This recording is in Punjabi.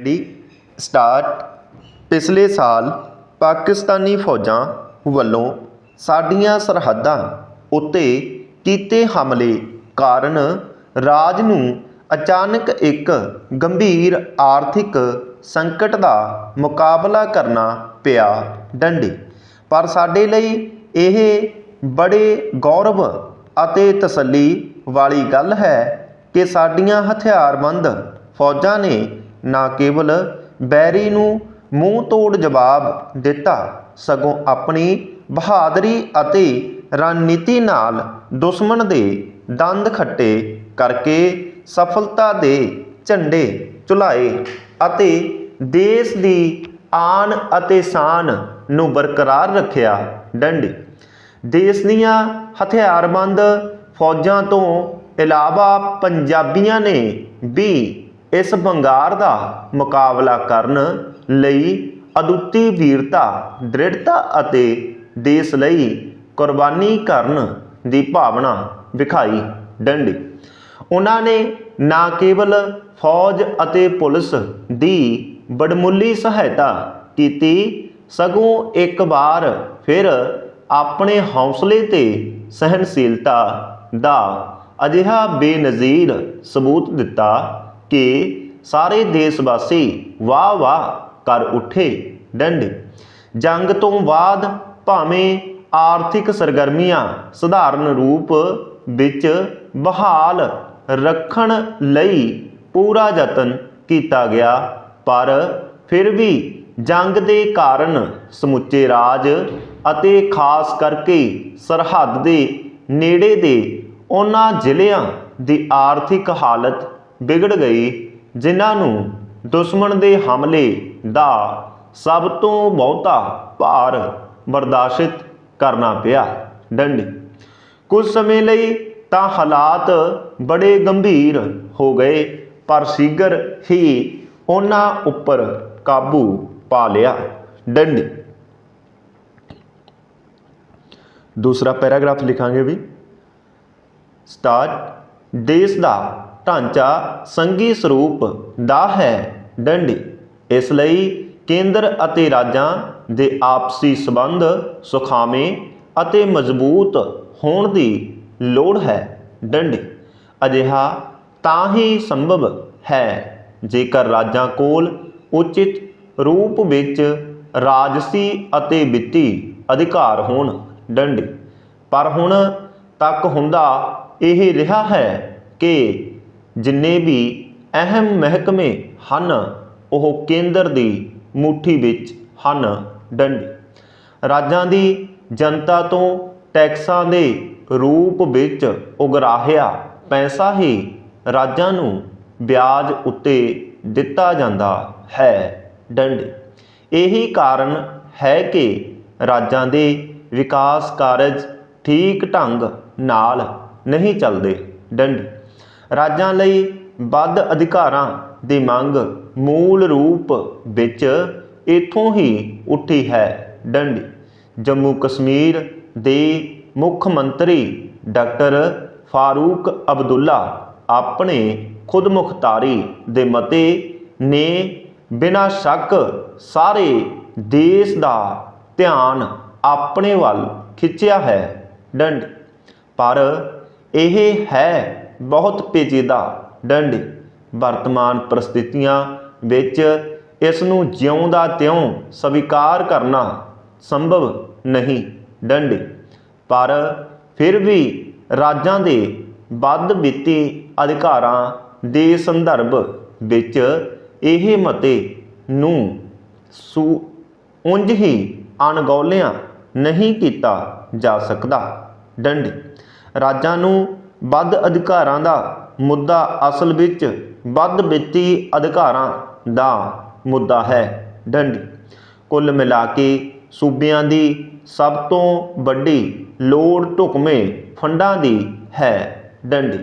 ਰੈਡੀ ਸਟਾਰਟ ਪਿਛਲੇ ਸਾਲ ਪਾਕਿਸਤਾਨੀ ਫੌਜਾਂ ਵੱਲੋਂ ਸਾਡੀਆਂ ਸਰਹੱਦਾਂ ਉੱਤੇ ਕੀਤੇ ਹਮਲੇ ਕਾਰਨ ਰਾਜ ਨੂੰ ਅਚਾਨਕ ਇੱਕ ਗੰਭੀਰ ਆਰਥਿਕ ਸੰਕਟ ਦਾ ਮੁਕਾਬਲਾ ਕਰਨਾ ਪਿਆ ਡੰਡੇ। ਪਰ ਸਾਡੇ ਲਈ ਇਹ ਬੜੇ ਗੌਰਵ ਅਤੇ ਤਸੱਲੀ ਵਾਲੀ ਗੱਲ ਹੈ ਕਿ ਸਾਡੀਆਂ ਹਥਿਆਰਬੰਦ ਫੌਜਾਂ ਨੇ ਨਾ ਕੇਵਲ ਬੈਰੀ ਨੂੰ ਮੂੰਹ ਤੋੜ ਜਵਾਬ ਦਿੱਤਾ, ਸਗੋਂ ਆਪਣੀ ਬਹਾਦਰੀ ਅਤੇ ਰਣਨੀਤੀ ਨਾਲ ਦੁਸ਼ਮਣ ਦੇ ਦੰਦ ਖੱਟੇ ਕਰਕੇ ਸਫਲਤਾ ਦੇ ਝੰਡੇ ਝੁਲਾਏ ਅਤੇ ਦੇਸ਼ ਦੀ ਆਨ ਅਤੇ ਸ਼ਾਨ ਨੂੰ ਬਰਕਰਾਰ ਰੱਖਿਆ ਡੰਡੇ। ਦੇਸ਼ ਦੀਆਂ ਹਥਿਆਰਬੰਦ ਫੌਜਾਂ ਤੋਂ ਇਲਾਵਾ ਪੰਜਾਬੀਆਂ ਨੇ ਵੀ ਇਸ ਬੰਗਾਰ ਦਾ ਮੁਕਾਬਲਾ ਕਰਨ ਲਈ ਅਦੁੱਤੀ ਵੀਰਤਾ, ਦ੍ਰਿੜਤਾ ਅਤੇ ਦੇਸ਼ ਲਈ ਕੁਰਬਾਨੀ ਕਰਨ ਦੀ ਭਾਵਨਾ ਵਿਖਾਈ ਡੰਡੀ। ਉਹਨਾਂ ਨੇ ਨਾ ਕੇਵਲ ਫੌਜ ਅਤੇ ਪੁਲਿਸ ਦੀ ਬੜਮੁੱਲੀ ਸਹਾਇਤਾ ਕੀਤੀ, ਸਗੋਂ ਇੱਕ ਵਾਰ ਫਿਰ ਆਪਣੇ ਹੌਸਲੇ ਤੇ ਸਹਿਨਸ਼ੀਲਤਾ ਦਾ ਅਜਿਹਾ ਬੇਨਜ਼ੀਰ ਸਬੂਤ ਦਿੱਤਾ ਕਿ ਸਾਰੇ ਦੇਸ਼ ਵਾਸੀ ਵਾਹ ਵਾਹ ਕਰ ਉੱਠੇ ਡੰਡ। ਜੰਗ ਤੋਂ ਬਾਅਦ ਭਾਵੇਂ ਆਰਥਿਕ ਸਰਗਰਮੀਆਂ ਸਧਾਰਨ ਰੂਪ ਵਿੱਚ ਬਹਾਲ ਰੱਖਣ ਲਈ ਪੂਰਾ ਯਤਨ ਕੀਤਾ ਗਿਆ, ਪਰ ਫਿਰ ਵੀ ਜੰਗ ਦੇ ਕਾਰਨ ਸਮੁੱਚੇ ਰਾਜ ਅਤੇ ਖਾਸ ਕਰਕੇ ਸਰਹੱਦ ਦੇ ਨੇੜੇ ਦੇ ਉਹਨਾਂ ਜ਼ਿਲ੍ਹਿਆਂ ਦੀ ਆਰਥਿਕ ਹਾਲਤ ਵਿਗੜ ਗਈ, ਜਿਨ੍ਹਾਂ ਨੂੰ ਦੁਸ਼ਮਣ ਦੇ ਹਮਲੇ ਦਾ ਸਭ ਤੋਂ ਬਹੁਤਾ ਭਾਰ ਬਰਦਾਸ਼ਤ ਕਰਨਾ ਪਿਆ। ਡੰਡੀ। ਕੁਝ ਸਮੇਂ ਲਈ ਤਾਂ ਹਾਲਾਤ ਬੜੇ ਗੰਭੀਰ ਹੋ ਗਏ, ਪਰ ਸ਼ੀਘਰ ਹੀ ਉਹਨਾਂ ਉੱਪਰ ਕਾਬੂ ਪਾ ਲਿਆ। ਡੰਡੀ। ਦੂਸਰਾ ਪੈਰਾਗ੍ਰਾਫ ਲਿਖਾਂਗੇ ਵੀ। ਸਟਾਰਟ ਦੇਸ਼ ਦਾ ਢਾਂਚਾ ਸੰਘੀ ਸਰੂਪ ਦਾ ਹੈ। ਡੰਡੀ। ਇਸ ਲਈ ਕੇਂਦਰ ਅਤੇ ਰਾਜਾਂ ਦੇ ਆਪਸੀ ਸਬੰਧ ਸੁਖਾਵੇਂ ਅਤੇ ਮਜ਼ਬੂਤ ਹੋਣ ਦੀ ਲੋੜ ਹੈ। ਡੰਡੀ। ਅਜਿਹਾ ਤਾਂ ਹੀ ਸੰਭਵ ਹੈ ਜੇਕਰ ਰਾਜਾਂ ਕੋਲ ਉਚਿਤ ਰੂਪ ਵਿੱਚ ਰਾਜਸੀ ਅਤੇ ਵਿੱਤੀ ਅਧਿਕਾਰ ਹੋਣ। ਡੰਡੀ। ਪਰ ਹੁਣ ਤੱਕ ਹੁੰਦਾ ਇਹ ਰਿਹਾ ਹੈ ਕਿ ਜਿੰਨੇ ਵੀ ਅਹਿਮ ਮਹਿਕਮੇ ਹਨ, ਉਹ ਕੇਂਦਰ ਦੀ ਮੁਠੀ ਵਿੱਚ ਹਨ ਡੰਡੀ। ਰਾਜਾਂ ਦੀ ਜਨਤਾ ਤੋਂ ਟੈਕਸਾਂ ਦੇ ਰੂਪ ਵਿੱਚ ਉਗਰਾਹਿਆ ਪੈਸਾ ਹੀ ਰਾਜਾਂ ਨੂੰ ਵਿਆਜ ਉੱਤੇ ਦਿੱਤਾ ਜਾਂਦਾ ਹੈ ਡੰਡੀ। ਇਹੀ ਕਾਰਨ ਹੈ ਕਿ ਰਾਜਾਂ ਦੇ ਵਿਕਾਸ ਕਾਰਜ ਠੀਕ ਢੰਗ ਨਾਲ ਨਹੀਂ ਚੱਲਦੇ ਡੰਡੀ। ਰਾਜਾਂ ਲਈ ਵੱਧ ਅਧਿਕਾਰਾਂ ਦੀ ਮੰਗ ਮੂਲ ਰੂਪ ਵਿੱਚ ਇਥੋਂ ਹੀ ਉੱਠੀ ਹੈ। ਡੰਡੀ, ਜੰਮੂ ਕਸ਼ਮੀਰ ਦੇ ਮੁੱਖ ਮੰਤਰੀ ਡਾਕਟਰ ਫਾਰੂਕ ਅਬਦੁੱਲਾ ਆਪਣੇ ਖੁਦਮੁਖਤਾਰੀ ਦੇ ਮਤੇ ਨੇ ਬਿਨਾਂ ਸ਼ੱਕ ਸਾਰੇ ਦੇਸ਼ ਦਾ ਧਿਆਨ ਆਪਣੇ ਵੱਲ ਖਿੱਚਿਆ ਹੈ। ਡੰਡ, ਪਰ ਇਹ ਹੈ ਬਹੁਤ ਪੇਚੀਦਾ ਡੰਡ ਵਰਤਮਾਨ ਪਰਿਸਥਿਤੀਆਂ ਵਿੱਚ ਇਸ ਨੂੰ ਜਿਉਂ ਦਾ ਤਿਉਂ ਸਵੀਕਾਰ ਕਰਨਾ ਸੰਭਵ ਨਹੀਂ ਡੰਡ। ਪਰ ਫਿਰ ਵੀ ਰਾਜਾਂ ਦੇ ਵੱਧ ਵਿੱਤੀ ਅਧਿਕਾਰਾਂ ਦੇ ਸੰਦਰਭ ਵਿੱਚ ਇਹ ਮਤੇ ਨੂੰ ਸੂ ਉਂਝ ਹੀ ਅਣਗੌਲਿਆਂ ਨਹੀਂ ਕੀਤਾ ਜਾ ਸਕਦਾ। ਡੰਡੀ। ਰਾਜਾਂ ਨੂੰ ਵੱਧ ਅਧਿਕਾਰਾਂ ਦਾ ਮੁੱਦਾ ਅਸਲ ਵਿੱਚ ਵੱਧ ਵਿੱਤੀ ਅਧਿਕਾਰਾਂ ਦਾ ਮੁੱਦਾ ਹੈ। ਡੰਡੀ। ਕੁੱਲ ਮਿਲਾ ਕੇ ਸੂਬਿਆਂ ਦੀ ਸਭ ਤੋਂ ਵੱਡੀ ਲੋੜ ਢੁਕਵੇਂ ਫੰਡਾਂ ਦੀ ਹੈ। ਡੰਡੀ।